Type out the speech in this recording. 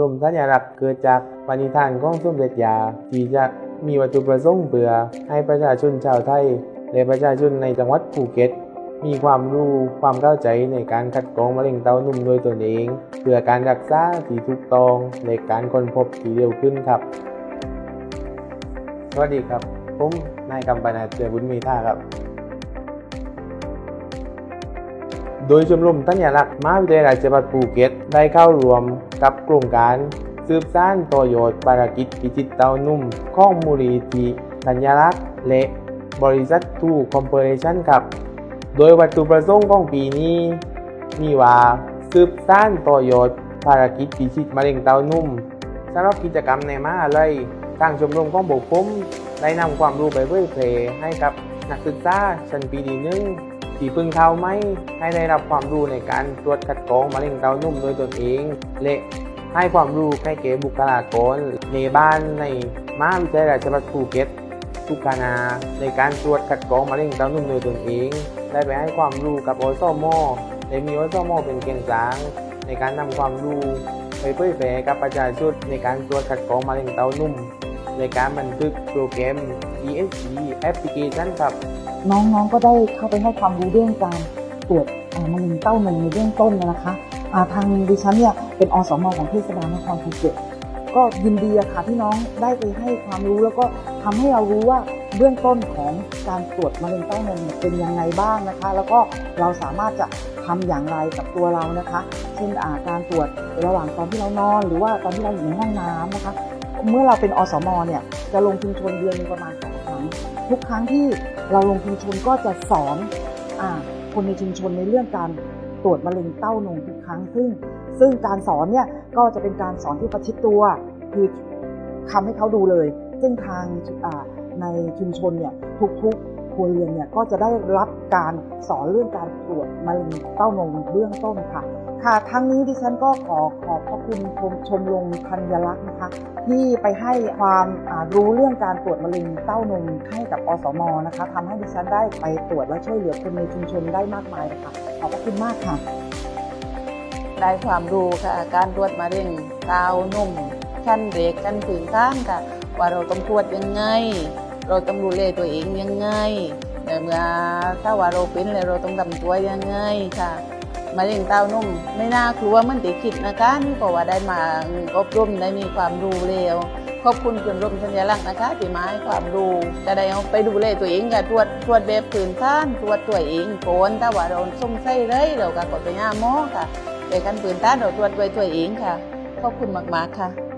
รมสัญลักษณ์เกิดจากปณิธานของสมเด็จยาที่จะมีวัตถุประสงค์เพื่อให้ประชาชนชาวไทย และประชาชนในจังหวัดภูเก็ต มีความรู้ความเข้าใจในการคัดกรองมะเร็งเต้านมโดยตนเอง เพื่อการรักษาที่ถูกต้องและการค้นพบที่เร็วขึ้นครับ สวัสดีครับ ผมนายกำปนาเจอบุญมีท่าครับ โดยชมรมสัญญลักษณ์มหาวิทยาลัยจังหวัดภูเก็ต ได้เข้ารวมกับโครงการ สืบสานต่อยอดภารกิจพิจิตเตานุ่มข้องมูลนิธิสัญลักษณ์และบริษัททูคอมเพลชันครับ โดยวัตถุประสงค์ของปีนี้ มีว่าสืบสานต่อยอดภารกิจพิชิตมะเร็งเต้านุ่มสำหรับกิจกรรมในมหาลัยทางชมรมของบุคคลได้นำความรู้ไปเผยแพร่ให้กับนักศึกษาชั้นปีที่หนึ่ง ที่เพิ่งเข้าไหมให้ได้รับความรู้ในการตรวจคัดกรองมะเร็งเต้านมโดยตนเอง และให้ความรู้แก่เกบุคลากรในบ้านในมหาวิทยาลัยจังหวัดภูเก็ตทุกคณะในการตรวจคัดกรองมะเร็งเต้านมโดยตนเอง ได้ไปให้ความรู้กับอสมและมีอสมอเป็นเกณฑ์กลางในการนำความรู้ไปเผยแพร่กับประชาชนในการตรวจคัดกรองมะเร็งเต้านมในการบันทึกโปรแกรม ESG Application ครับ น้องๆก็ได้เข้าไปให้ความรู้เรื่องการตรวจมะเร็งเต้านมในเบื้องต้นนะคะทางดิฉันเนี่ยเป็นอสมของเทศบาลนครภูเก็ตก็ยินดีอะค่ะที่น้องได้ไปให้ความรู้แล้วก็ทำให้เรารู้ว่าเบื้องต้นของการตรวจมะเร็งเต้านมเป็นยังไงบ้างนะคะ แล้วก็เราสามารถจะทำอย่างไรกับตัวเรานะคะ เช่นอาการตรวจระหว่างตอนที่เรานอน หรือว่าตอนที่เราอยู่ในห้องน้ำนะคะ เมื่อเราเป็นอสมเนี่ยจะลงชุมชนเดือนประมาณสอง ทุกครั้งที่เราลงชุมชนก็จะสอนอคนในชุมชนในเรื่องการตรวจมะเร็งเต้านมทุกครั้งซึ่ง ซึ่งการสอนเนี่ยก็จะเป็นการสอนที่ประชิดตัวคือทำให้เขาดูเลย ซึ่งทางในชุมชนเนี่ยทุกๆ รัวเรือนเนี่ยก็จะได้รับการสอนเรื่องการตรวจมะเร็งเต้านมเบื้องต้นค่ะ ค่ะทั้งนี้ดิฉันก็ขอขอบพระคุณชมชมรมธัญลักษณ์นะคะ ที่ไปให้ความรู้เรื่องการตรวจมะเร็งเต้านมให้กับอสมนะคะทำให้ดิฉันได้ไปตรวจและช่วยเหลือคนในชุมชนได้มากมายค่ะขอบพระคุณมากค่ะ ได้ความรู้ค่ะการตรวจมะเร็งเต้านมชั้นเด็กชั้นถึงข้างค่ะว่าเราต้องตรวจยังไง เราต้องดูแลตัวเองยังไงแต่เมื่อถ้าว่าเราเป็นแล้วเราต้องทำตัวยังไงค่ะมะเร็งเต้านมไม่น่ากลัวมันติดคิดนะคะนี่เพราะว่าได้มาอบรมได้มีความรู้แล้วขอบคุณชมรมสัญลักษณ์นะคะที่มาให้ความรู้จะได้เอาไปดูแลตัวเองค่ะตรวจตรวจแบบพื้นฐานตรวจตัวเองก่อนถ้าว่าเราสงสัยเลยเราก็กดไปหาหมอค่ะแต่กันปืนต้านเราตรวจไว้ตัวเองค่ะขอบคุณมากๆค่ะ